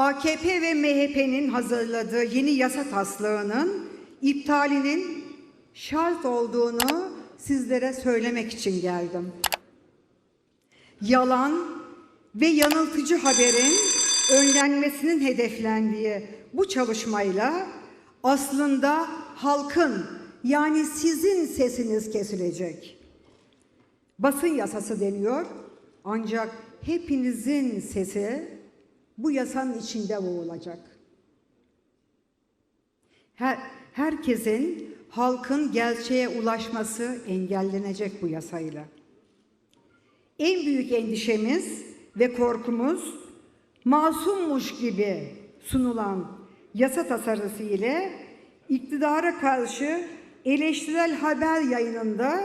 AKP ve MHP'nin hazırladığı yeni yasa taslağının iptalinin şart olduğunu sizlere söylemek için geldim. Yalan ve yanıltıcı haberin önlenmesinin hedeflendiği bu çalışmayla aslında halkın yani sizin sesiniz kesilecek. Basın yasası deniyor ancak hepinizin sesi bu yasanın içinde boğulacak. Her, herkesin halkın gerçeğe ulaşması engellenecek bu yasayla. En büyük endişemiz ve korkumuz masummuş gibi sunulan yasa tasarısı ile iktidara karşı eleştirel haber yayınında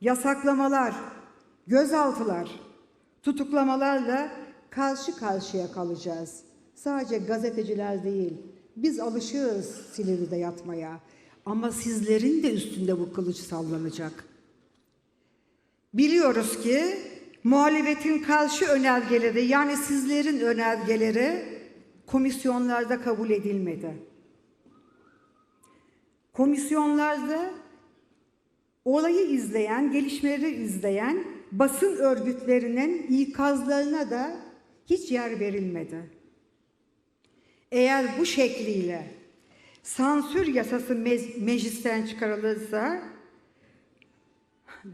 yasaklamalar, gözaltılar, tutuklamalarla karşı karşıya kalacağız. Sadece gazeteciler değil, biz alışığız Silivri'de yatmaya. Ama sizlerin de üstünde bu kılıç sallanacak. Biliyoruz ki muhalefetin karşı önergeleri yani sizlerin önergeleri komisyonlarda kabul edilmedi. Komisyonlarda olayı izleyen, gelişmeleri izleyen basın örgütlerinin ikazlarına da hiç yer verilmedi. Eğer bu şekliyle sansür yasası mec- meclisten çıkarılırsa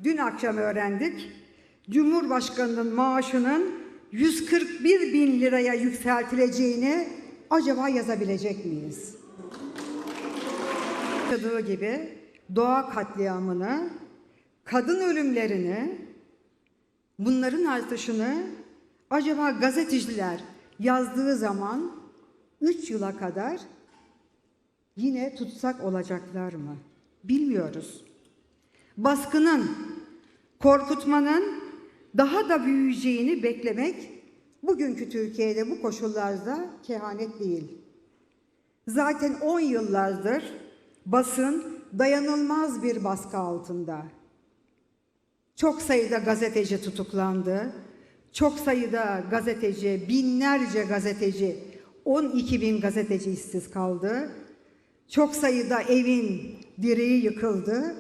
dün akşam öğrendik. Cumhurbaşkanının maaşının 141 bin liraya yükseltileceğini acaba yazabilecek miyiz? Yaşadığı gibi doğa katliamını, kadın ölümlerini, bunların artışını acaba gazeteciler yazdığı zaman 3 yıla kadar yine tutsak olacaklar mı? Bilmiyoruz. Baskının, korkutmanın daha da büyüyeceğini beklemek bugünkü Türkiye'de bu koşullarda kehanet değil. Zaten 10 yıllardır basın dayanılmaz bir baskı altında. Çok sayıda gazeteci tutuklandı. Çok sayıda gazeteci, binlerce gazeteci, 12 bin gazeteci işsiz kaldı. Çok sayıda evin direği yıkıldı.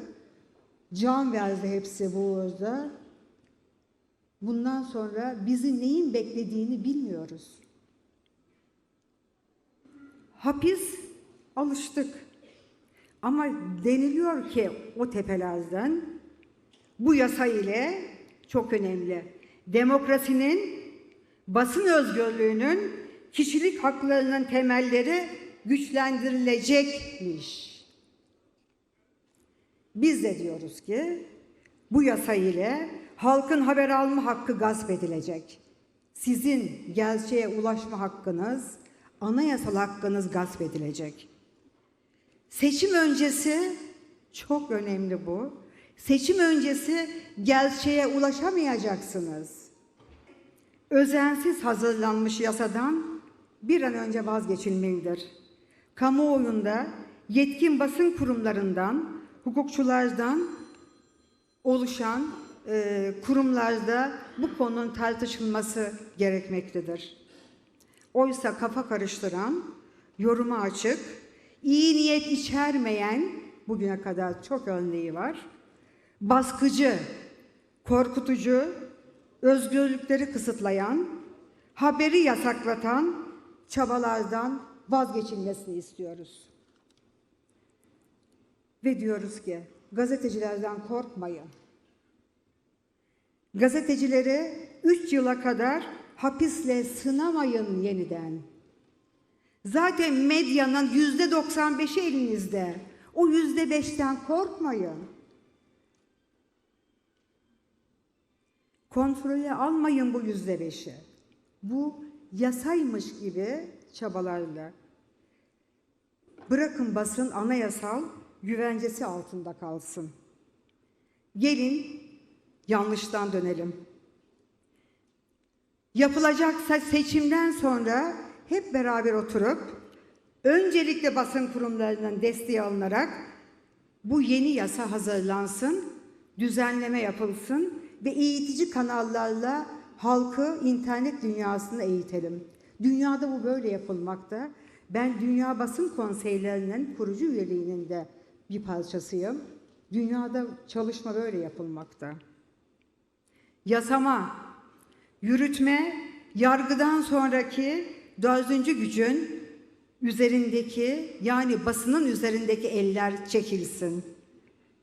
Can verdi hepsi bu uğurda. Bundan sonra bizi neyin beklediğini bilmiyoruz. Hapis alıştık. Ama deniliyor ki o tepelerden bu yasa ile çok önemli. Demokrasinin, basın özgürlüğünün, kişilik haklarının temelleri güçlendirilecekmiş. Biz de diyoruz ki bu yasa ile halkın haber alma hakkı gasp edilecek. Sizin gerçeğe ulaşma hakkınız, anayasal hakkınız gasp edilecek. Seçim öncesi çok önemli bu. Seçim öncesi gerçeğe ulaşamayacaksınız. Özensiz hazırlanmış yasadan bir an önce vazgeçilmelidir. Kamuoyunda yetkin basın kurumlarından, hukukçulardan oluşan e, kurumlarda bu konunun tartışılması gerekmektedir. Oysa kafa karıştıran, yoruma açık, iyi niyet içermeyen, bugüne kadar çok örneği var, baskıcı, korkutucu, özgürlükleri kısıtlayan, haberi yasaklatan çabalardan vazgeçilmesini istiyoruz. Ve diyoruz ki gazetecilerden korkmayın. Gazetecileri üç yıla kadar hapisle sınamayın yeniden. Zaten medyanın yüzde 95'i elinizde. O yüzde beşten korkmayın. Kontrole almayın bu yüzde beşi. Bu yasaymış gibi çabalarla. Bırakın basın anayasal güvencesi altında kalsın. Gelin yanlıştan dönelim. Yapılacaksa seçimden sonra hep beraber oturup öncelikle basın kurumlarından desteği alınarak bu yeni yasa hazırlansın, düzenleme yapılsın ve eğitici kanallarla halkı internet dünyasında eğitelim. Dünyada bu böyle yapılmakta. Ben Dünya Basın Konseylerinin kurucu üyeliğinin de bir parçasıyım. Dünyada çalışma böyle yapılmakta. Yasama, yürütme, yargıdan sonraki dördüncü gücün üzerindeki yani basının üzerindeki eller çekilsin.